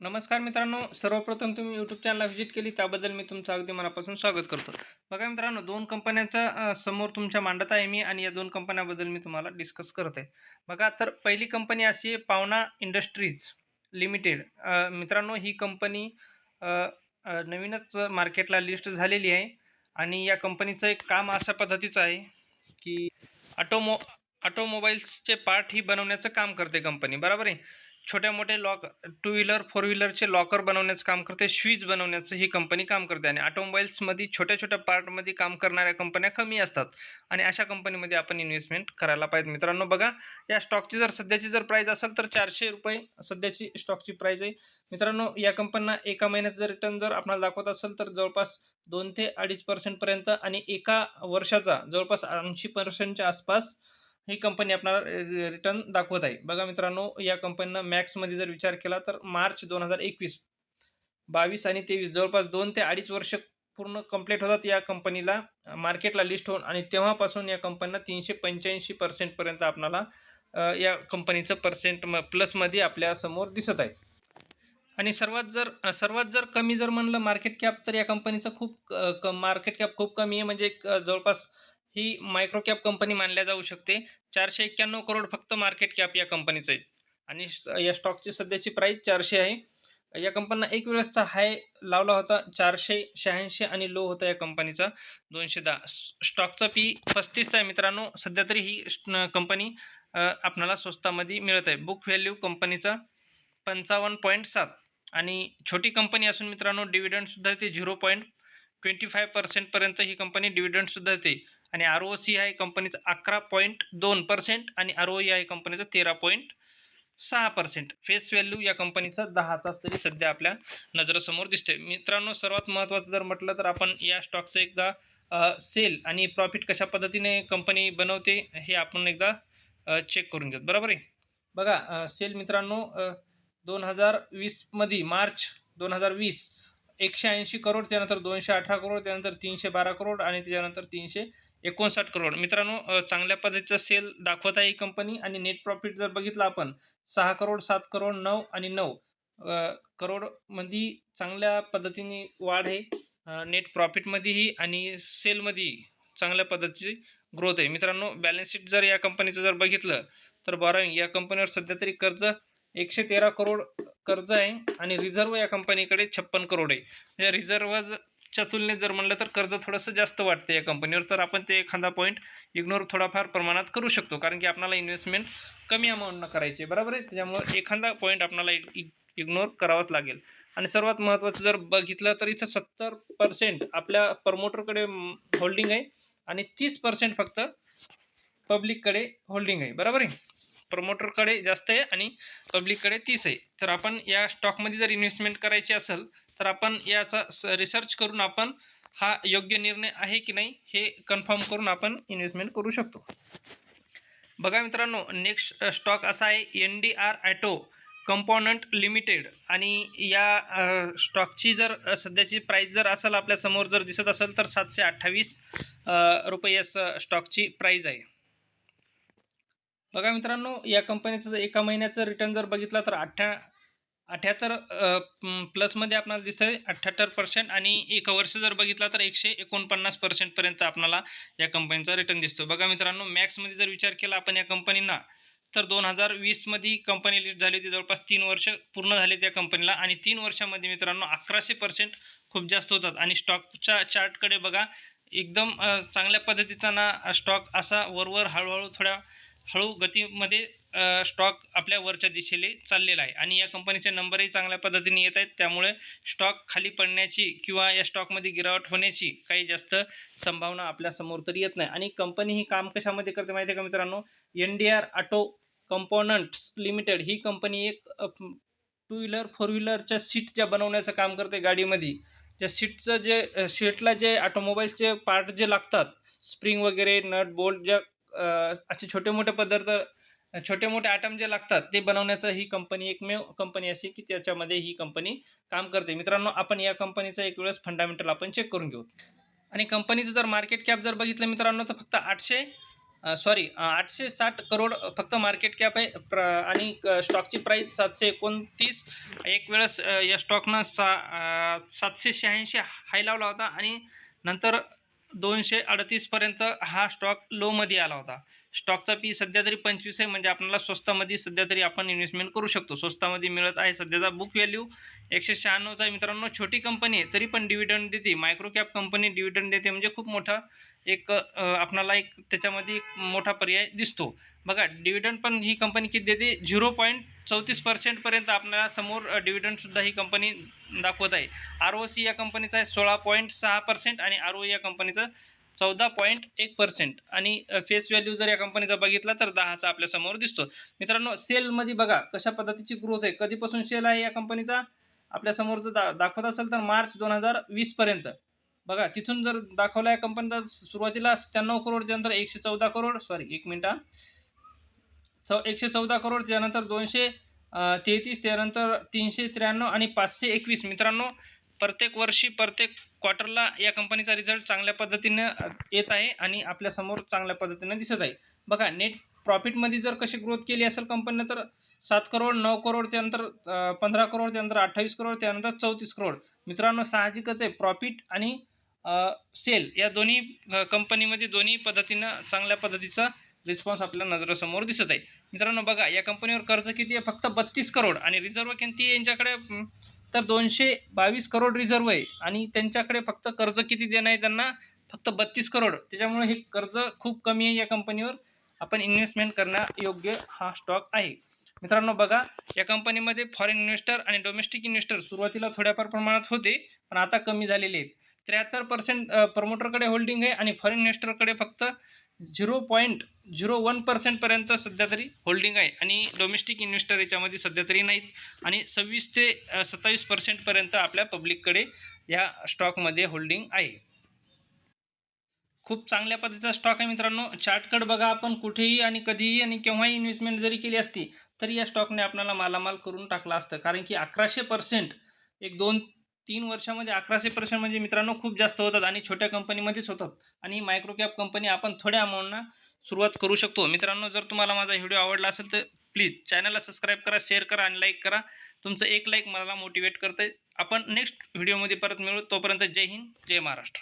नमस्कार मित्रांनो सर्वप्रथम तुम्ही यूट्यूब चॅनलला व्हिजिट केली त्याबद्दल मी तुमचं अगदी मनापासून स्वागत करतो. बघा मित्रांनो दोन कंपन्यांचा समोर तुमच्या मांडत आहे मी आणि या दोन कंपन्याबद्दल मी तुम्हाला डिस्कस करत आहे. बघा तर पहिली कंपनी अशी आहे पावना इंडस्ट्रीज लिमिटेड. मित्रांनो ही कंपनी नवीनच मार्केटला लिस्ट झालेली आहे. आणि या कंपनीचं एक काम अशा पद्धतीचं आहे की ऑटोमो ऑटोमोबाईल्सचे पार्ट ही बनवण्याचं काम करते कंपनी बरोबर आहे? छोट्या मोठे लॉक टू व्हीलर फोर व्हीलरचे लॉकर बनवण्याचं काम करते स्विच बनवण्याचं ही कंपनी काम करते आणि ऑटोमोबाईल्समध्ये छोट्या छोट्या पार्टमध्ये काम करणाऱ्या कंपन्या कमी असतात आणि अशा कंपनीमध्ये आपण इन्व्हेस्टमेंट करायला पाहिजे. मित्रांनो बघा या स्टॉकची जर सध्याची जर प्राईज असेल तर चारशे रुपये सध्याची स्टॉकची प्राईज आहे. मित्रांनो या कंपन्यांना एका महिन्याचं जर रिटर्न जर आपल्याला दाखवत असेल तर जवळपास दोन ते अडीच पर्सेंटपर्यंत आणि एका वर्षाचा जवळपास ऐंशी पर्सेंटच्या आसपास ही कंपनी आपल्याला रिटर्न दाखवत आहे. बघा मित्रांनो या कंपनीनं मॅक्समध्ये जर विचार केला तर मार्च दोन हजार एकवीस बावीस आणि तेवीस जवळपास दोन ते अडीच वर्ष पूर्ण कंप्लीट होतात या कंपनीला मार्केटला लिस्ट होऊन आणि तेव्हापासून या कंपनीला तीनशे पंच्याऐंशी पर्सेंटपर्यंत आपणाला या कंपनीचं पर्सेंट म प्लसमध्ये आपल्यासमोर दिसत आहे. आणि सर्वात जर सर्वात जर कमी जर म्हणलं मार्केट कॅप तर या कंपनीचं खूप क मार्केट कॅप खूप कमी आहे. म्हणजे जवळपास ही मायक्रोकॅप कंपनी मानल्या जाऊ शकते. चारशे एक्क्याण्णव करोड फक्त मार्केट कॅप या कंपनीचं आहे. आणि या स्टॉकची सध्याची प्राईस चारशे आहे. या कंपनीला एक वेळेसचा हाय लावला होता. चारशे शहाऐंशी आणि लो होता या कंपनीचा दोनशे दहा. स्टॉकचा पी पस्तीसचा आहे मित्रांनो. सध्या तरी ही कंपनी आपणाला स्वस्तामध्ये मिळत आहे. बुक व्हॅल्यू कंपनीचा पंचावन्न पॉईंट सात. आणि छोटी कंपनी असून मित्रांनो डिव्हिडंडसुद्धा येते झिरो पॉईंट ट्वेंटी फाय पर्सेंटपर्यंत ही कंपनी डिव्हिडंडसुद्धा येते आणि आर ओ सी आहे कंपनीचं अकरा पॉईंट दोन पर्सेंट आणि आर ओ ई आहे कंपनीचं तेरा पॉईंट सहा पर्सेंट फेस व्हॅल्यू या कंपनीचा दहाचाच तरी सध्या आपल्या नजरेसमोर दिसते मित्रांनो सर्वात महत्त्वाचं जर म्हटलं तर आपण या स्टॉकचं एकदा सेल आणि प्रॉफिट कशा पद्धतीने कंपनी बनवते हे आपण एकदा चेक करून घेऊ बरोबर आहे? बघा सेल मित्रांनो दोन हजार वीसमध्ये मार्च दोन हजार वीस एकशे ऐंशी करोड त्यानंतर दोनशे अठरा करोड त्यानंतर तीनशे बारा करोड आणि त्याच्यानंतर तीनशे एकोणसाठ करोड. मित्रांनो चांगल्या पद्धतीचं सेल दाखवत आहे ही कंपनी आणि नेट प्रॉफिट जर बघितलं आपण सहा करोड सात करोड नऊ आणि नऊ करोडमध्ये चांगल्या पद्धतीने वाढ आहे. नेट प्रॉफिटमध्येही आणि सेलमध्येही चांगल्या पद्धतीची ग्रोथ आहे. मित्रांनो बॅलन्स शीट जर या कंपनीचं जर बघितलं तर बॉरोइंग या कंपनीवर सध्या तरी कर्ज एकशे तेरा करोड कर्ज आहे आणि रिझर्व या कंपनीकडे छप्पन करोड आहे. म्हणजे रिझर्वच्या तुलनेत जर म्हणलं तर कर्ज थोडंसं जास्त वाटतं या कंपनीवर. तर आपण ते एखादा पॉईंट इग्नोर थोडाफार प्रमाणात करू शकतो. कारण की आपल्याला इन्व्हेस्टमेंट कमी अमाऊंटनं करायची आहे. बरोबर आहे? त्याच्यामुळे एखादा पॉईंट आपल्याला इग्नोर करावाच लागेल. आणि सर्वात महत्त्वाचं जर बघितलं तर इथं सत्तर पर्सेंट आपल्या प्रमोटरकडे होल्डिंग आहे आणि तीस पर्सेंट फक्त पब्लिककडे होल्डिंग आहे. बरोबर आहे? प्रमोटरकडे जास्त आहे आणि पब्लिककडे तीस आहे. तर आपण या स्टॉकमध्ये जर इन्व्हेस्टमेंट करायची असेल तर आपण याचा रिसर्च करून आपण हा योग्य निर्णय आहे की नाही हे कन्फर्म करून आपण इन्व्हेस्टमेंट करू शकतो. बघा मित्रांनो नेक्स्ट स्टॉक असा आहे N D R auto component limited आणि या स्टॉकची जर सध्याची प्राईस जर असेल आपल्यासमोर जर दिसत असेल तर सातशे अठ्ठावीस रुपये या स्टॉकची प्राईज आहे. बघा मित्रांनो या कंपनीचं जर एका महिन्याचं रिटर्न जर बघितलं तर अठ्ठ्या अठ्याहत्तर प्लसमध्ये आपल्याला दिसतं आहे अठ्ठ्याहत्तर पर्सेंट आणि एक वर्ष जर बघितला तर एकशे एकोणपन्नास पर्सेंटपर्यंत आपल्याला या कंपनीचा रिटर्न दिसतो बघा मित्रांनो मॅक्समध्ये जर विचार केला आपण या कंपनींना तर दोन हजार वीसमध्ये कंपनी लिस्ट झाली होती. जवळपास तीन वर्ष पूर्ण झाले त्या कंपनीला आणि तीन वर्षामध्ये मित्रांनो अकराशे पर्सेंट खूप जास्त होतात. आणि स्टॉकच्या चार्टकडे बघा एकदम चांगल्या पद्धतीचा ना स्टॉक असा वरवर हळूहळू थोड्या हळू गतीमध्ये स्टॉक आपल्या वरच्या दिशेने चाललेला आहे. आणि या कंपनीचे नंबरही चांगल्या पद्धतीने येत आहेत. त्यामुळे स्टॉक खाली पडण्याची किंवा या स्टॉकमध्ये गिरावट होण्याची काही जास्त संभावना आपल्यासमोर तरी येत नाही. आणि कंपनी ही काम कशामध्ये करते माहिती आहे का मित्रांनो? N D R auto components limited ही कंपनी एक टू व्हीलर फोर व्हीलरच्या सीट ज्या बनवण्याचं काम करते गाडीमध्ये. त्या सीटचं जे सीटला जे ऑटोमोबाईल्सचे पार्ट जे लागतात स्प्रिंग वगैरे नट बोल्ट ज्या असे छोटे मोठे पदार्थ छोटे मोठे आयटम जे लागतात ते बनवण्याचं ही कंपनी एकमेव कंपनी अशी की त्याच्यामध्ये ही कंपनी काम करते. मित्रांनो आपण या कंपनीचा एक वेळेस फंडामेंटल आपण चेक करून घेऊ. आणि कंपनीचं जर मार्केट कॅप जर बघितलं मित्रांनो तर फक्त आठशे सॉरी आठशे साठ करोड फक्त मार्केट कॅप आहे. प्र आणि क- स्टॉकची प्राईस सातशे एकोणतीस. एक वेळेस या स्टॉकनं सा सातशे शहाऐंशी हाय लावला होता. आणि नंतर दोनशे अडतीसपर्यंत हा स्टॉक लोमध्ये आला होता. स्टॉकचा पी सध्या तरी पंचवीस आहे म्हणजे आपल्याला स्वस्तामध्ये सध्या तरी आपण इन्व्हेस्टमेंट करू शकतो. स्वस्तामध्ये मिळत आहे सध्याचा बुक व्हॅल्यू एकशे शहाण्णवचा आहे. मित्रांनो छोटी कंपनी आहे तरी पण डिव्हिडंड देते. मायक्रो कॅप कंपनी डिव्हिडंड देते म्हणजे खूप मोठा एक आपणाला एक त्याच्यामध्ये एक मोठा पर्याय दिसतो. बघा डिव्हिडंड पण ही कंपनी किती देते? झिरो पॉईंट चौतीस पर्सेंटपर्यंत आपल्याला समोर डिव्हिडंडसुद्धा ही कंपनी दाखवत आहे. आर ओ सी या कंपनीचा आहे सोळा पॉईंट सहा पर्सेंट आणि आर ओ या कंपनीचा चौदा पॉईंट एक पर्सेंट आणि फेस व्हॅल्यू जर या कंपनीचा बघितला तर दहाचा आपल्यासमोर दिसतो. मित्रांनो सेलमध्ये बघा कशा पद्धतीची ग्रोथ आहे. कधीपासून सेल आहे या कंपनीचा आपल्यासमोर जर दा दाखवत असेल तर मार्च दोन हजार वीसपर्यंत. बघा तिथून जर दाखवला या कंपनीचा सुरुवातीला त्र्याण्णव करोड त्यानंतर एकशे चौदा करोड सॉरी एक मिनटा हा. चौ एकशे चौदा करोड त्यानंतर दोनशे तेहतीस त्यानंतर तीनशे त्र्याण्णव आणि पाचशे एकवीस. मित्रांनो प्रत्येक वर्षी प्रत्येक क्वार्टरला या कंपनीचा रिझल्ट चांगल्या पद्धतीनं येत आहे आणि आपल्यासमोर चांगल्या पद्धतीनं दिसत आहे. बघा नेट प्रॉफिटमध्ये जर कशी ग्रोथ केली असेल कंपनीनं तर सात करोड नऊ करोड त्यानंतर पंधरा करोड त्यानंतर अठ्ठावीस करोड त्यानंतर चौतीस करोड मित्रांनो साहजिकच आहे. प्रॉफिट आणि सेल या दोन्ही कंपनीमध्ये दोन्ही पद्धतीनं चांगल्या पद्धतीचा रिस्पॉन्स आपल्या नजरेसमोर दिसत आहे. मित्रांनो बघा या कंपनीवर कर्ज किती आहे? फक्त बत्तीस करोड आणि रिझर्व किती आहे यांच्याकडे तर दोनशे बावीस करोड रिझर्व आहे आणि त्यांच्याकडे फक्त कर्ज किती देणं आहे त्यांना फक्त बत्तीस करोड. त्याच्यामुळे हे कर्ज खूप कमी आहे या कंपनीवर आपण इन्व्हेस्टमेंट करण्यायोग्य हा स्टॉक आहे. मित्रांनो बघा या कंपनीमध्ये फॉरेन इन्व्हेस्टर आणि डोमेस्टिक इन्व्हेस्टर सुरुवातीला थोड्याफार प्रमाणात होते पण आता कमी झालेले आहेत. त्र्याहत्तर पर्सेंट प्रमोटरकडे होल्डिंग आहे आणि फॉरेन इन्व्हेस्टरकडे फक्त झिरो पॉईंट झिरो वन पर्सेंटपर्यंत सध्या तरी होल्डिंग आहे आणि डोमेस्टिक इन्व्हेस्टर याच्यामध्ये सध्या तरी नाहीत. आणि सव्वीस ते सत्तावीस पर्सेंटपर्यंत आपल्या पब्लिककडे या स्टॉकमध्ये होल्डिंग आहे. खूप चांगल्या पद्धतीचा स्टॉक आहे मित्रांनो. चार्टकड बघा आपण कुठेही आणि कधीही आणि केव्हाही इन्व्हेस्टमेंट जरी केली असती तरी या स्टॉकने आपल्याला मालामाल करून टाकला असतं. कारण की अकराशे पर्सेंट एक दोन तीन वर्षामध्ये अकराशे पर्सेंट म्हणजे मित्रांनो खूप जास्त होतात आणि छोट्या कंपनीमध्येच होतात. आणि मायक्रो कॅप कंपनी आपण थोड्या अमाऊंटना सुरुवात करू शकतो. मित्रांनो जर तुम्हाला माझा व्हिडिओ आवडला असेल तर प्लीज चॅनलला सबस्क्राईब करा शेअर करा आणि लाईक करा. तुमचं एक लाईक मला मोटिवेट करतं आपण नेक्स्ट व्हिडिओमध्ये परत मिळू. तोपर्यंत जय हिंद जय महाराष्ट्र.